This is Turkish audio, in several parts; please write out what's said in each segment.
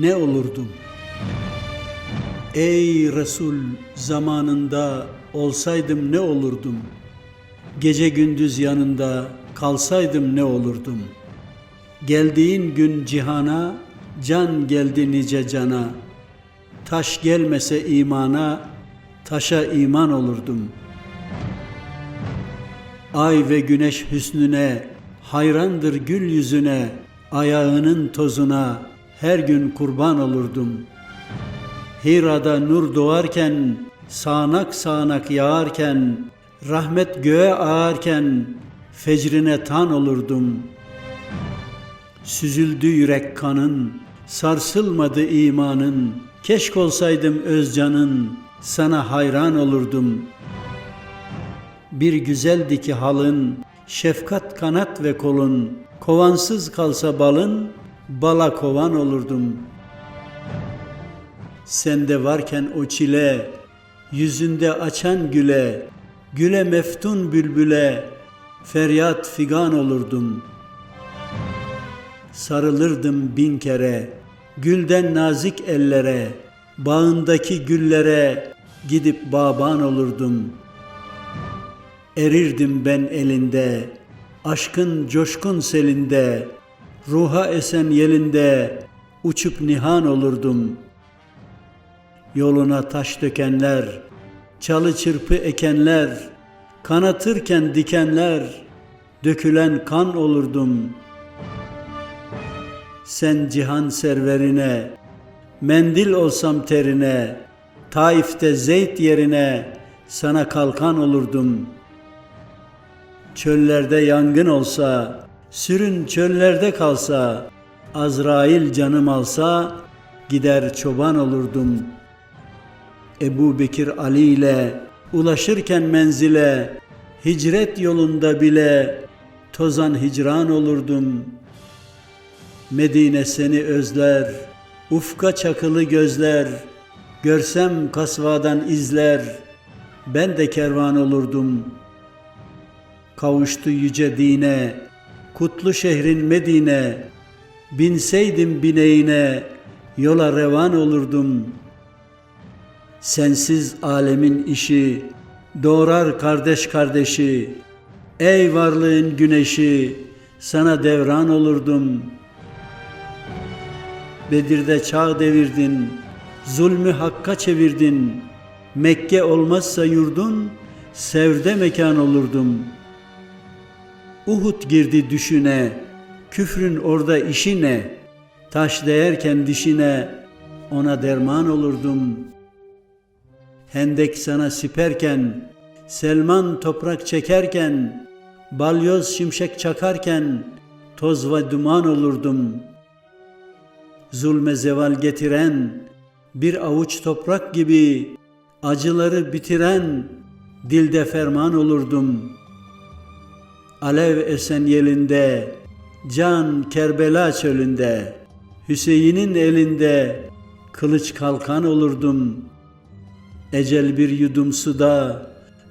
ne olurdum? Ey Resul zamanında olsaydım ne olurdum? Gece gündüz yanında kalsaydım ne olurdum? Geldiğin gün cihana, can geldi nice cana. Taş gelmese imana, taşa iman olurdum. Ay ve güneş hüsnüne, hayrandır gül yüzüne, ayağının tozuna her gün kurban olurdum. Hira'da nur doğarken, sağanak sağanak yağarken, rahmet göğe ağarken, fecrine tan olurdum. Süzüldü yürek kanın, sarsılmadı imanın, keşk olsaydım özcanın, sana hayran olurdum.'' Bir güzeldi ki halın, şefkat kanat ve kolun, kovansız kalsa balın, bala kovan olurdum. Sende varken o çile, yüzünde açan güle, güle meftun bülbüle, feryat figan olurdum. Sarılırdım bin kere, gülden nazik ellere, bağındaki güllere, gidip baban olurdum.'' Erirdim ben elinde, aşkın coşkun selinde, ruha esen yelinde, uçup nihan olurdum. Yoluna taş dökenler, çalı çırpı ekenler, kanatırken dikenler, dökülen kan olurdum. Sen cihan serverine, mendil olsam terine, Taif'te zeyt yerine, sana kalkan olurdum.'' Çöllerde yangın olsa, sürün çöllerde kalsa, Azrail canım alsa, gider çoban olurdum. Ebu Bekir Ali ile ulaşırken menzile, hicret yolunda bile tozan hicran olurdum. Medine seni özler, ufka çakılı gözler, görsem kasvadan izler, ben de kervan olurdum.'' Kavuştu yüce dine, kutlu şehrin Medine, binseydim bineğine, yola revan olurdum. Sensiz alemin işi, doğrar kardeş kardeşi, ey varlığın güneşi, sana devran olurdum. Bedir'de çağ devirdin, zulmü hakka çevirdin, Mekke olmazsa yurdun, sevde mekan olurdum.'' Uhud girdi düşüne, küfrün orada işi ne? Taş değerken dişine, ona derman olurdum. Hendek sana siperken, Selman toprak çekerken, balyoz şimşek çakarken, toz ve duman olurdum. Zulme zeval getiren, bir avuç toprak gibi, acıları bitiren, dilde ferman olurdum.'' Alev esen yelinde, can Kerbela çölünde, Hüseyin'in elinde kılıç kalkan olurdum. Ecel bir yudum suda,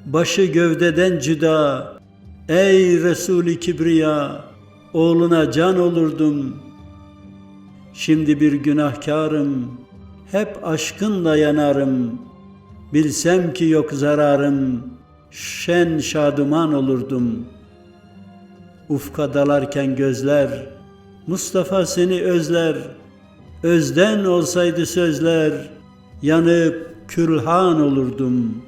başı gövdeden cüda, ey Resul-i Kibriya, oğluna can olurdum. Şimdi bir günahkarım, hep aşkınla yanarım. Bilsem ki yok zararım, şen şaduman olurdum.'' Ufka dalarken gözler, Mustafa seni özler, Özden olsaydı sözler, Yanıp külhan olurdum.''